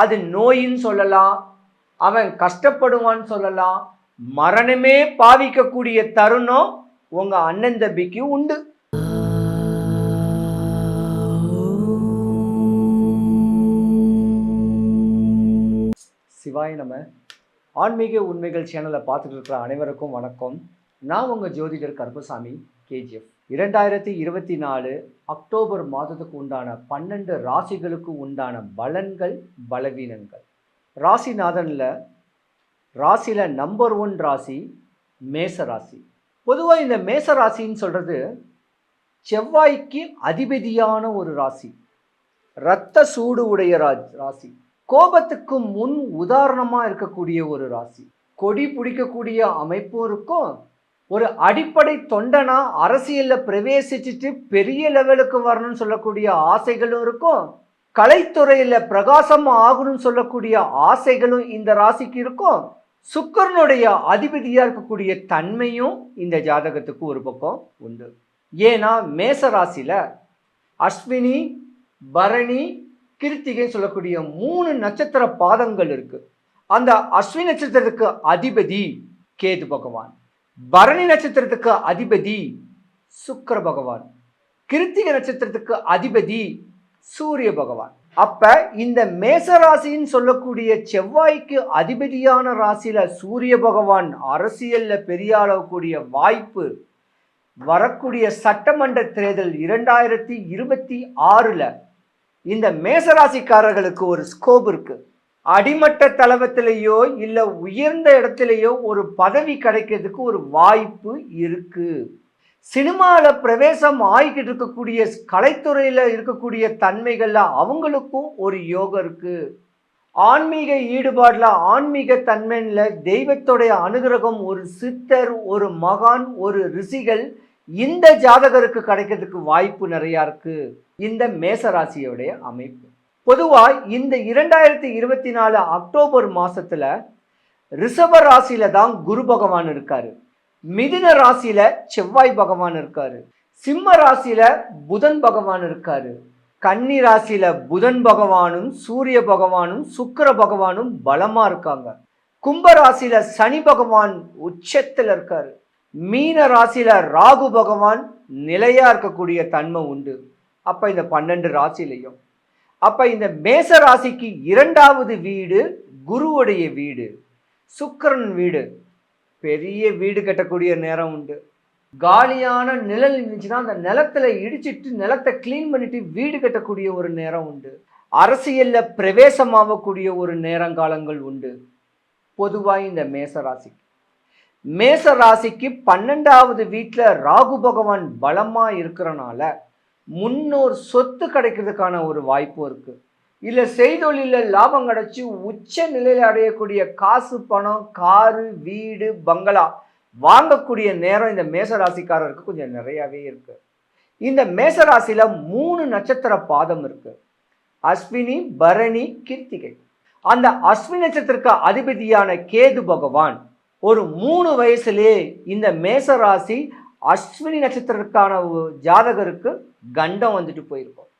அது நோயின்னு சொல்லலாம் அவன் கஷ்டப்படுவான்னு சொல்லலாம். மரணமே பாவிக்கக்கூடிய தருணம் உங்க அண்ணன் தம்பிக்கு உண்டு. சிவாய நம்ம ஆன்மீக உண்மைகள் சேனலை பார்த்துட்டு இருக்கிற அனைவருக்கும் வணக்கம். நான் உங்கள் ஜோதிடர் கருப்பசாமி. கேஜிஎஃப் இரண்டாயிரத்தி இருபத்தி நாலு அக்டோபர் மாதத்துக்கு உண்டான பன்னெண்டு ராசிகளுக்கு உண்டான பலன்கள் பலவீனங்கள். ராசிநாதனில் ராசியில் நம்பர் ஒன் ராசி மேச ராசி பொதுவாக இந்த மேச ராசின்னு சொல்கிறது செவ்வாய்க்கு அதிபதியான ஒரு ராசி. இரத்த சூடு உடைய ரா- ராசி. கோபத்துக்கு முன் உதாரணமாக இருக்கக்கூடிய ஒரு ராசி. கொடி பிடிக்கக்கூடிய அமைப்பும் இருக்கும். ஒரு அடிப்படை தொண்டனா அரசியலில் பிரவேசிச்சுட்டு பெரிய லெவலுக்கு வரணும்னு சொல்லக்கூடிய ஆசைகளும் இருக்கும். கலைத்துறையில் பிரகாசம் ஆகணும்னு சொல்லக்கூடிய ஆசைகளும் இந்த ராசிக்கு இருக்கும். சுக்கரனுடைய அதிபதியாக இருக்கக்கூடிய தன்மையும் இந்த ஜாதகத்துக்கு ஒரு பக்கம் உண்டு. ஏன்னா மேச ராசியில் அஸ்வினி பரணி கிருத்திகைன்னு சொல்லக்கூடிய மூணு நட்சத்திர பாதங்கள் இருக்குது அந்த அஸ்வினி நட்சத்திரத்துக்கு அதிபதி கேது பகவான். பரணி நட்சத்திரத்துக்கு அதிபதி சுக்கர பகவான். கிருத்திக நட்சத்திரத்துக்கு அதிபதி சூரிய பகவான். அப்ப இந்த மேச ராசின்னு சொல்லக்கூடிய செவ்வாய்க்கு அதிபதியான ராசியில சூரிய பகவான் அரசியல்ல பெரிய அளவுக்கூடிய வாய்ப்பு. வரக்கூடிய சட்டமன்ற தேர்தல் இரண்டாயிரத்தி இருபத்தி ஆறுல இந்த மேசராசிக்காரர்களுக்கு ஒரு ஸ்கோப் இருக்குது அடிமட்ட தளவத்திலேயோ இல்லை உயர்ந்த இடத்துலையோ ஒரு பதவி கிடைக்கிறதுக்கு ஒரு வாய்ப்பு இருக்குது சினிமாவில் பிரவேசம் ஆகிக்கிட்டு இருக்கக்கூடிய கலைத்துறையில் இருக்கக்கூடிய தன்மைகளில் அவங்களுக்கும் ஒரு யோகம் இருக்குது ஆன்மீக ஈடுபாடில் ஆன்மீக தன்மையில் தெய்வத்துடைய அனுகிரகம் ஒரு சித்தர் ஒரு மகான் ஒரு ரிஷிகள் இந்த ஜாதகருக்கு கிடைக்கிறதுக்கு வாய்ப்பு நிறையா இருக்குது இந்த மேசராசியோடைய அமைப்பு. பொதுவாக இந்த இரண்டாயிரத்தி இருபத்தி நாலு அக்டோபர் மாதத்தில் ரிஷப ராசியில தான் குரு பகவான் இருக்காரு. மிதுன ராசியில செவ்வாய் பகவான் இருக்காரு. சிம்ம ராசியில புதன் பகவான் இருக்காரு. கன்னி ராசியில புதன் பகவானும் சூரிய பகவானும் சுக்கிர பகவானும் பலமா இருக்காங்க. கும்ப ராசியில சனி பகவான் உச்சத்தில் இருக்காரு. மீன ராசியில ராகு பகவான் நிலையா இருக்கக்கூடிய தன்மை உண்டு. அப்ப இந்த பன்னெண்டு ராசிலையும் அப்ப இந்த மேச ராசிக்கு இரண்டாவது வீடு குருவுடைய வீடு. சுக்கிரன் வீடு. பெரிய வீடு கட்டக்கூடிய நேரம் உண்டு. காலியான நிழல் இருந்துச்சுன்னா அந்த நிலத்துல இடிச்சிட்டு நிலத்தை க்ளீன் பண்ணிட்டு வீடு கட்டக்கூடிய ஒரு நேரம் உண்டு. அரசியல்ல பிரவேசமாகக்கூடிய ஒரு நேரங்காலங்கள் உண்டு. பொதுவாக இந்த மேச ராசிக்கு மேச ராசிக்கு பன்னெண்டாவது வீட்டில் ராகு பகவான் பலமாக இருக்கிறனால முன்னோர் சொத்து கிடைக்கிறதுக்கான ஒரு வாய்ப்பும் இருக்குது இல்லை செய்தொழிலில் லாபம் கிடைச்சி உச்ச நிலையில் அடையக்கூடிய காசு பணம் காரு வீடு பங்களா வாங்கக்கூடிய நேரம் இந்த மேச ராசிக்காரருக்கு கொஞ்சம் நிறையவே இருக்குது இந்த மேசராசியில் மூணு நட்சத்திர பாதம் இருக்குது அஸ்வினி பரணி கீர்த்திகை. அந்த அஸ்வினி நட்சத்திரக்கு அதிபதியான கேது பகவான் ஒரு மூணு வயசுலே இந்த மேசராசி அஸ்வினி நட்சத்திரத்துக்கான ஒரு ஜாதகருக்கு கண்டம் வந்துட்டு போயிருக்கும்.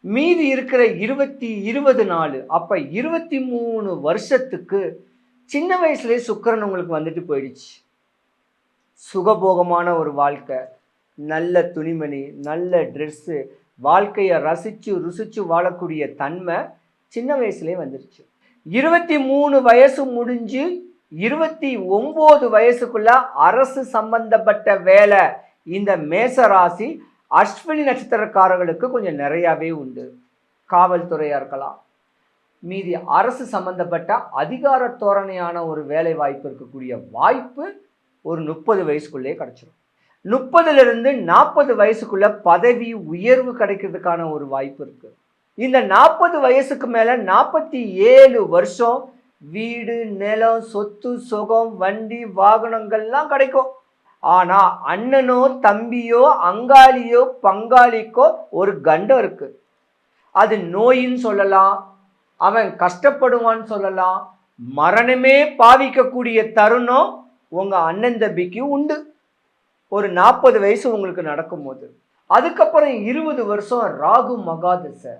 மீதி இருக்கிற இருபத்தி இருபது நாலு அப்போ இருபத்தி மூணு வருஷத்துக்கு சின்ன வயசுலேயே சுக்கரன் உங்களுக்கு வந்துட்டு போயிடுச்சு. சுகபோகமான ஒரு வாழ்க்கை நல்ல துணிமணி நல்ல ட்ரெஸ்ஸு வாழ்க்கையை ரசித்து ருசித்து வாழக்கூடிய தன்மை சின்ன வயசுலேயே வந்துருச்சு. இருபத்தி மூணு வயசு முடிஞ்சு இருபத்தி ஒம்பது வயசுக்குள்ள அரசு சம்பந்தப்பட்ட வேலை இந்த மேச ராசி அஸ்வினி நட்சத்திரக்காரர்களுக்கு கொஞ்சம் நிறையாவே உண்டு. காவல்துறையாக இருக்கலாம். மீதி அரசு சம்பந்தப்பட்ட அதிகார தோரணையான ஒரு வேலை வாய்ப்பு இருக்கக்கூடிய வாய்ப்பு ஒரு முப்பது வயசுக்குள்ளே கிடச்சிடும் முப்பதுலேருந்து நாற்பது வயசுக்குள்ள பதவி உயர்வு கிடைக்கிறதுக்கான ஒரு வாய்ப்பு இருக்குது இந்த நாற்பது வயசுக்கு மேலே நாற்பத்தி ஏழு வருஷம் வீடு நிலம் சொத்து சுகம் வண்டி வாகனங்கள்லாம் கிடைக்கும். ஆனா அண்ணனோ தம்பியோ அங்காளியோ பங்காளிக்கோ ஒரு கண்டம் இருக்கு. அது நோயின்னு சொல்லலாம் அவன் கஷ்டப்படுவான்னு சொல்லலாம் மரணமே பாவிக்கக்கூடிய தருணம் உங்க அண்ணன் தம்பிக்கு உண்டு. ஒரு நாற்பது வயசு உங்களுக்கு நடக்கும்போது. அதுக்கப்புறம் இருபது வருஷம் ராகு மகாதசை.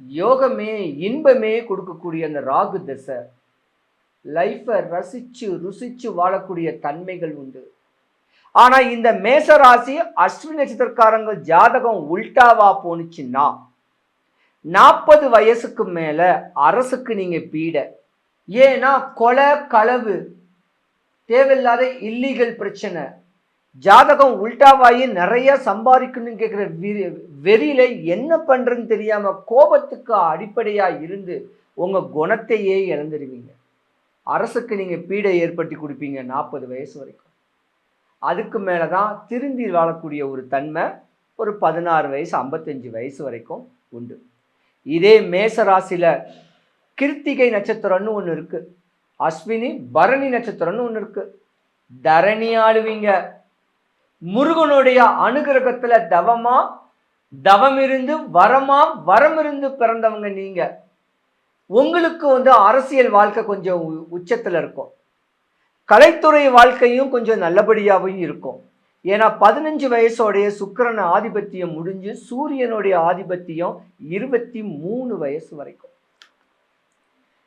யோகமே இன்பமே கொடுக்கக்கூடிய அந்த ராகு தசை. லைஃப்பை ரசிச்சு ருசிச்சு வாழக்கூடிய தன்மைகள் உண்டு. ஆனா இந்த மேச ராசி அஸ்வினி நட்சத்திரக்காரங்க ஜாதகம் உல்டாவா போனுச்சுன்னா நாற்பது வயசுக்கு மேல அரசுக்கு நீங்க பீட. ஏன்னா கொலை களவு தேவையில்லாத இல்லீகல் பிரச்சனை. ஜாதகம் உல்டாவாயி நிறைய சம்பாதிக்கணும்னு கேட்குற வெறியில என்ன பண்றதுன்னு தெரியாம கோபத்துக்கு அடிப்படையா இருந்து உங்க குணத்தையே இழந்துடுவீங்க அரசுக்கு நீங்க பீடை ஏற்படுத்தி கொடுப்பீங்க நாற்பது வயசு வரைக்கும். அதுக்கு மேலே தான் திருந்தி வாழக்கூடிய ஒரு தன்மை ஒரு பதினாறு வயசு ஐம்பத்தஞ்சு வயசு வரைக்கும் உண்டு. இதே மேசராசியில் கிருத்திகை நட்சத்திரம்னு ஒன்று இருக்கு. அஸ்வினி பரணி நட்சத்திரம்னு ஒன்று இருக்கு. தரணி ஆளுவீங்க. முருகனுடைய அனுகிரகத்துல தவமா தவம் இருந்து வரமா வரம் இருந்து பிறந்தவங்க நீங்க. உங்களுக்கு வந்து அரசியல் வாழ்க்கை கொஞ்சம் உ- உச்சத்துல இருக்கும். கலைத்துறை வாழ்க்கையும் கொஞ்சம் நல்லபடியாகவும் இருக்கும். ஏன்னா பதினஞ்சு வயசோடைய சுக்கரன் ஆதிபத்தியம் முடிஞ்சு சூரியனுடைய ஆதிபத்தியம் இருபத்தி மூணு வயசு வரைக்கும்.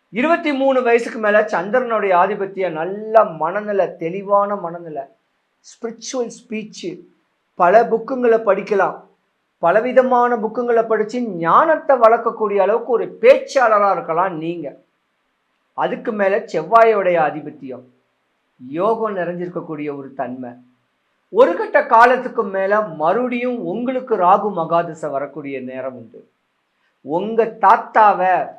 இருபத்தி மூணு வயசுக்கு மேல சந்திரனுடைய ஆதிபத்தியம் நல்ல மனநிலை தெளிவான மனநிலை. ஸ்பிரிச்சுவல் ஸ்பீச்சு பல புக்குங்களை படிக்கலாம். பலவிதமான புக்குங்களை படித்து ஞானத்தை வளர்க்கக்கூடிய அளவுக்கு ஒரு பேச்சாளராக இருக்கலாம் நீங்கள் அதுக்கு மேலே செவ்வாயோடைய ஆதிபத்தியம். யோகம் நிறைஞ்சிருக்கக்கூடிய ஒரு தன்மை. ஒரு கட்ட காலத்துக்கு மேலே மறுபடியும் உங்களுக்கு ராகு மகாதசை வரக்கூடிய நேரம் உண்டு. உங்கள் தாத்தாவை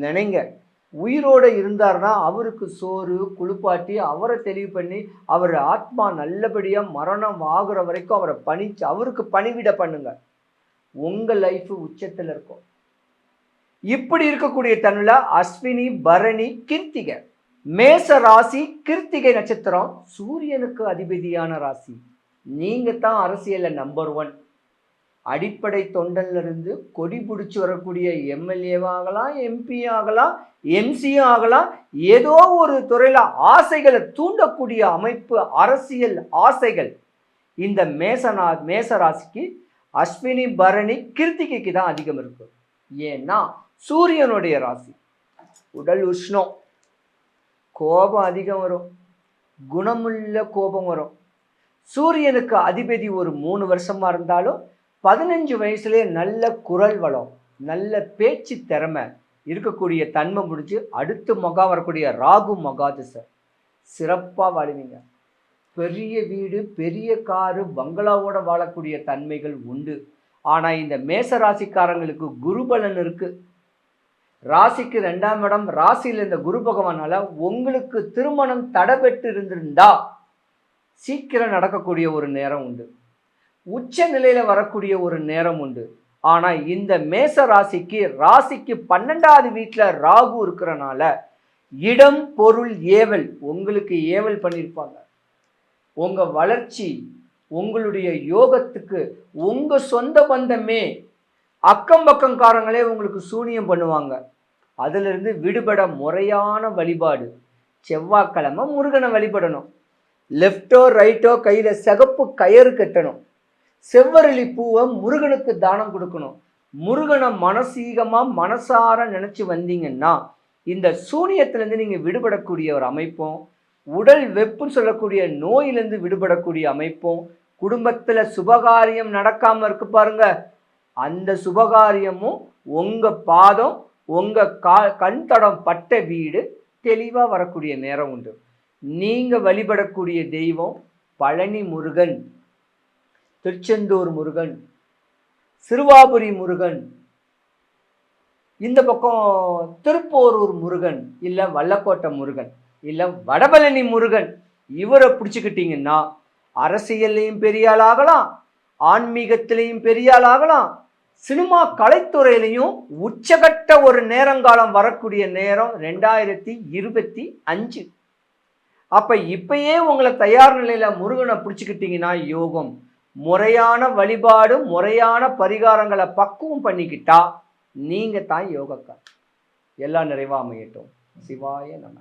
நினைங்க. உயிரோட இருந்தார்னா அவருக்கு சோறு குளிப்பாட்டி அவரை தெளிவு பண்ணி அவர் ஆத்மா நல்லபடியாக மரணம் ஆகுற வரைக்கும் அவரை பணிச்சு அவருக்கு பணிவிட பண்ணுங்க. உங்கள் லைஃப் உச்சத்தில் இருக்கும். இப்படி இருக்கக்கூடிய தன்னில் அஸ்வினி பரணி கிருத்திகை. மேச ராசி கிருத்திகை நட்சத்திரம் சூரியனுக்கு அதிபதியான ராசி. நீங்கள் தான் அரசியலில் நம்பர் ஒன் அடிப்படை தொண்டன்லேருந்து கொடி பிடிச்சி வரக்கூடிய எம்எல்ஏவாகலாம் எம்பி ஆகலாம் எம்சியும் ஆகலாம் ஏதோ ஒரு துறையில் ஆசைகளை தூண்டக்கூடிய அமைப்பு அரசியல் ஆசைகள் இந்த மேசனா மேச ராசிக்கு அஸ்வினி பரணி கிருத்திகைக்கு தான் அதிகம் இருக்கும் ஏன்னா சூரியனுடைய ராசி. உடல் உஷ்ணம். கோபம் அதிகம் வரும். குணமுள்ள கோபம் வரும். சூரியனுக்கு அதிபதி ஒரு மூணு வருஷமாக இருந்தாலும் பதினஞ்சு வயசுலேயே நல்ல குரல் வளம் நல்ல பேச்சு திறமை இருக்கக்கூடிய தன்மை முடிஞ்சு அடுத்து மகா வரக்கூடிய ராகு மகாதிசை. சிறப்பாக வாழுவீங்க. பெரிய வீடு பெரிய காரு பங்களாவோட வாழக்கூடிய தன்மைகள் உண்டு. ஆனால் இந்த மேச ராசிக்காரங்களுக்கு குருபலன் இருக்குது ராசிக்கு ரெண்டாம் இடம் ராசியில் இந்த குரு பகவானால் உங்களுக்கு திருமணம் தடைபெற்று இருந்திருந்தா சீக்கிரம் நடக்கக்கூடிய ஒரு நேரம் உண்டு. உச்ச நிலையில் வரக்கூடிய ஒரு நேரம் உண்டு. ஆனால் இந்த மேச ராசிக்கு ராசிக்கு பன்னெண்டாவது வீட்டில் ராகு இருக்கிறனால இடம் பொருள் ஏவல் உங்களுக்கு ஏவல் பண்ணியிருப்பாங்க உங்கள் வளர்ச்சி உங்களுடைய யோகத்துக்கு உங்கள் சொந்த பந்தமே அக்கம் பக்கம்காரங்களே உங்களுக்கு சூனியம் பண்ணுவாங்க. அதிலிருந்து விடுபட முறையான வழிபாடு. செவ்வாய்க்கிழமை முருகனை வழிபடணும். லெஃப்டோ ரைட்டோ கையில் சிகப்பு கயறு கட்டணும். செவ்வரளி பூவை முருகனுக்கு தானம் கொடுக்கணும். முருகனை மனசீகமாக மனசார நினச்சி வந்தீங்கன்னா இந்த சூனியத்திலேருந்து நீங்கள் விடுபடக்கூடிய ஒரு அமைப்பும் உடல் வெப்புன்னு சொல்லக்கூடிய நோயிலேருந்து விடுபடக்கூடிய அமைப்பும் குடும்பத்தில் சுபகாரியம் நடக்காமல் இருக்கு பாருங்க. அந்த சுபகாரியமும் உங்கள் பாதம் உங்கள் கா கண் தடம் பட்ட வீடு தெளிவாக வரக்கூடிய நேரம் உண்டு. நீங்கள் வழிபடக்கூடிய தெய்வம் பழனி முருகன். திருச்செந்தூர் முருகன் சிறுவாபுரி முருகன் இந்த பக்கம் திருப்போரூர் முருகன் இல்லை வல்லக்கோட்டை முருகன் இல்லை வடபழனி முருகன் இவரை பிடிச்சிக்கிட்டீங்கன்னா அரசியல்லையும் பெரிய ஆகலாம் ஆன்மீகத்திலையும் பெரிய ஆகலாம் சினிமா கலைத்துறையிலையும் உச்சகட்ட ஒரு நேரங்காலம் வரக்கூடிய நேரம் ரெண்டாயிரத்தி இருபத்தி அஞ்சு. அப்போ இப்பயே உங்களை தயார் நிலையில் முருகனை பிடிச்சிக்கிட்டிங்கன்னா யோகம். முறையான வழிபாடு முறையான பரிகாரங்களை பக்குவம் பண்ணிக்கிட்டா நீங்கள் தான் யோகக்கார் எல்லாம் நிறைவாக அமையட்டும். சிவாய நம.